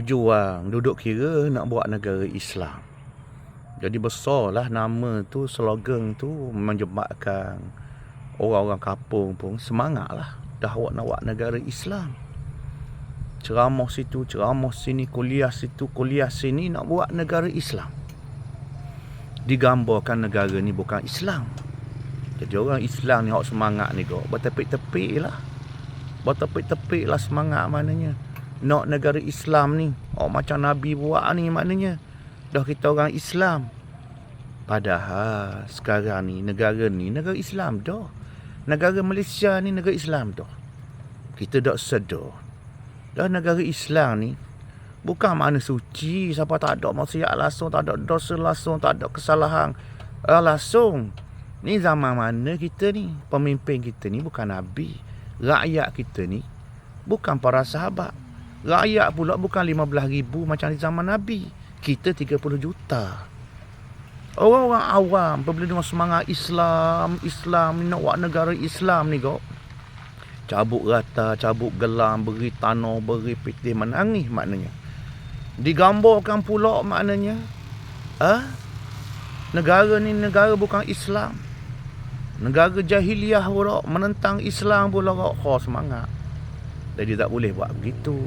berjuang duduk kira nak buat negara Islam. Jadi besarlah nama tu slogan tu menjebakkan orang-orang kampung pun semangatlah dah awak nak buat negara Islam. Ceramah situ, ceramah sini, kuliah situ, kuliah sini nak buat negara Islam. Digambarkan negara ni bukan Islam. Jadi orang Islam ni awak semangat ni kok. Bertepik-tepik lah. Bertepik-tepik lah semangat maknanya nak negara Islam ni. Oh macam Nabi buat ni maknanya. Dah kita orang Islam. Padahal sekarang ni negara ni negara Islam dah. Negara Malaysia ni negara Islam dah. Kita dah sedar. Dah negara Islam ni bukan mana suci siapa tak ada maksiat langsung, tak ada dosa langsung, tak ada kesalahan uh, langsung. Ni zaman mana kita ni? Pemimpin kita ni bukan nabi. Rakyat kita ni bukan para sahabat. Rakyat pula bukan 15 ribu macam di zaman Nabi. Kita 30 juta. Orang-orang awam berbela dengan semangat Islam, Islam, nak buat negara Islam ni kok. Cabut rata, cabut gelam, beri tanah, beri piti menangis maknanya. Digambarkan pula maknanya. Ha? Negara ni negara bukan Islam. Negara jahiliah pula menentang Islam pula kok. Oh, semangat. Jadi tak boleh buat begitu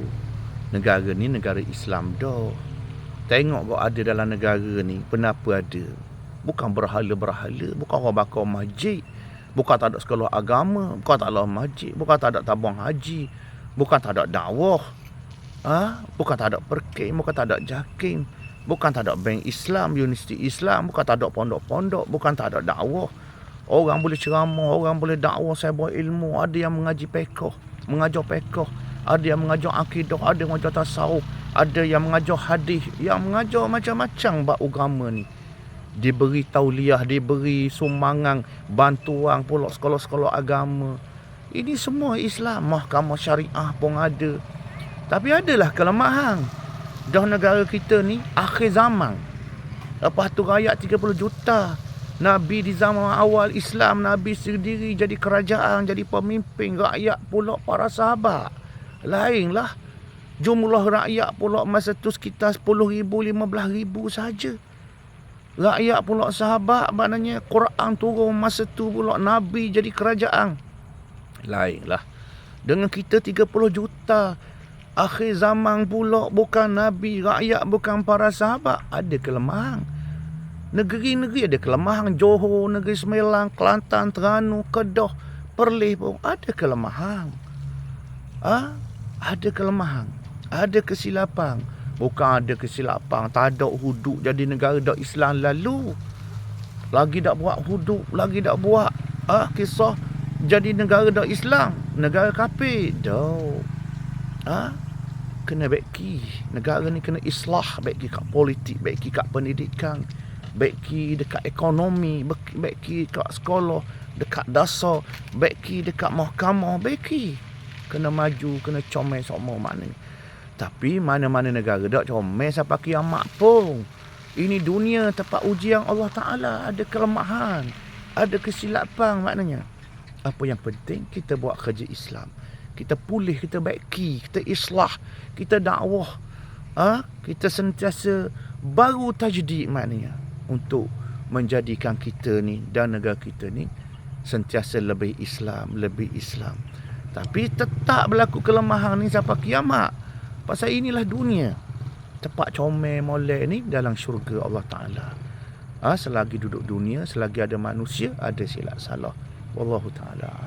negara ni negara Islam dah. Tengok kau ada dalam negara ni, kenapa ada? Bukan berhala-berhala, bukan orang bakar masjid, bukan tak ada sekolah agama, bukan tak ada masjid, bukan tak ada tabung haji, bukan tak ada dakwah. Ha? Bukan tak ada perkim, bukan tak ada jakim, bukan tak ada bank Islam, universiti Islam, bukan tak ada pondok-pondok, bukan tak ada dakwah. Orang boleh ceramah, orang boleh dakwah, saya buat ilmu, ada yang mengaji pekoh, mengajar pekoh, ada yang mengajar akidah, ada yang mengajar tasawuf, ada yang mengajar hadis, yang mengajar macam-macam bab agama ni. Diberi tauliah, diberi sumbangan, bantuan pula sekolah-sekolah agama. Ini semua Islam, mahkamah syariah pun ada. Tapi adalah kelemahan. Dah negara kita ni akhir zaman. Lepas tu rakyat 30 juta. Nabi di zaman awal Islam, Nabi sendiri jadi kerajaan, jadi pemimpin rakyat pula para sahabat. Lainlah jumlah rakyat pula masa tu sekitar 10 ribu, 15 ribu saja. Rakyat pula sahabat maknanya Quran turun masa tu pula Nabi jadi kerajaan. Lainlah. Dengan kita 30 juta. Akhir zaman pula bukan Nabi, rakyat bukan para sahabat. Ada kelemahan. Negeri-negeri ada kelemahan. Johor, Negeri Semelang, Kelantan, Terengganu, Kedah, Perlis pun ada kelemahan. Ah, ha? Ada kelemahan, ada kesilapan. Bukan ada kesilapan, tak ada hudud jadi negara dak Islam lalu. Lagi dak buat hudud, lagi dak buat ah kisah jadi negara dak Islam, negara kafir. Dak. Ah, kena baiki. Negara ni kena islah baiki kat politik, baiki kat pendidikan, baiki dekat ekonomi, baiki kat sekolah, dekat dasar, baiki dekat mahkamah, baiki kena maju, kena comel semua mana. Tapi mana-mana negara tak comel sampai kiamat pun. Ini dunia tempat ujian Allah Ta'ala. Ada kelemahan. Ada kesilapan maknanya. Apa yang penting kita buat kerja Islam. Kita pulih, kita baiki, kita islah, kita dakwah. Ha? Kita sentiasa baru tajdid maknanya. Untuk menjadikan kita ni dan negara kita ni sentiasa lebih Islam, lebih Islam. Tapi tetap berlaku kelemahan ni sampai kiamat. Pasal inilah dunia. Tempat comel molek ni dalam syurga Allah Ta'ala. Ha, selagi duduk dunia, selagi ada manusia, ada silap salah. Wallahu Ta'ala.